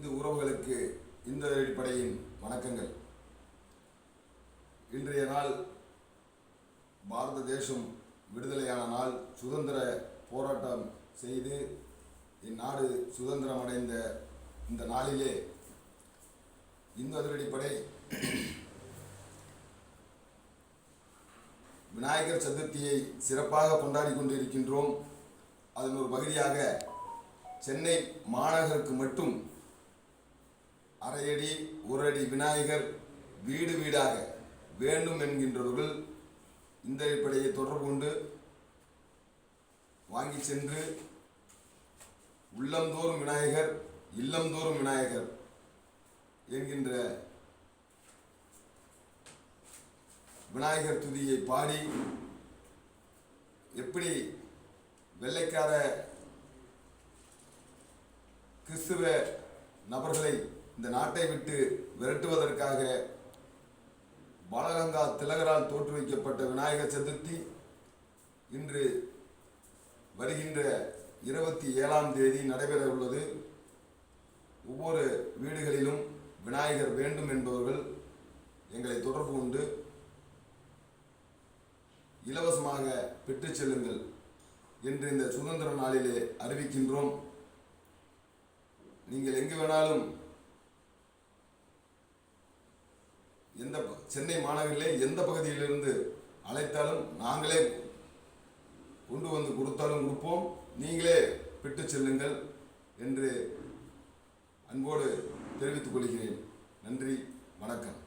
இந்து உறவுகளுக்கு இந்த அடிப்படையின் வணக்கங்கள். இன்றைய நாள் பாரத தேசம் விடுதலையான நாள். சுதந்திர போராட்டம் செய்து இந்நாடு சுதந்திரம் அடைந்த இந்த நாளிலே இந்து அதிரடிப்படை விநாயகர் சதுர்த்தியை சிறப்பாக கொண்டாடி கொண்டிருக்கின்றோம். அதன் ஒரு பகுதியாக சென்னை மாநகருக்கு மட்டும் அரையடி ஒரு அடி விநாயகர் வீடு வீடாக வேண்டும் என்கின்றவர்கள் இந்த அடிப்படையை தொடர்பு கொண்டு வாங்கி சென்று உள்ளந்தோறும் விநாயகர் இல்லந்தோறும் விநாயகர் என்கின்ற விநாயகர் துதியை பாடி எப்படி வெள்ளைக்கார கிறிஸ்துவ நபர்களை இந்த நாட்டை விட்டு விரட்டுவதற்காக பாலகங்கா திலகரால் தோற்றுவிக்கப்பட்ட விநாயகர் சதுர்த்தி இன்று வருகின்ற இருபத்தி ஏழாம் தேதி நடைபெற உள்ளது. ஒவ்வொரு வீடுகளிலும் விநாயகர் வேண்டும் என்பவர்கள் எங்களை தொடர்பு கொண்டு இலவசமாக பெற்றுச் செல்லுங்கள் என்று இந்த சுதந்திர நாளிலே அறிவிக்கின்றோம். நீங்கள் எங்கு வேணாலும் எந்த சென்னை மாநகரிலே எந்த பகுதியிலிருந்து அழைத்தாலும் நாங்களே கொண்டு வந்து கொடுத்தாலும் கொடுப்போம். நீங்களே பெற்றுச் செல்லுங்கள் என்று அன்போடு தெரிவித்துக் கொள்கிறேன். நன்றி வணக்கம்.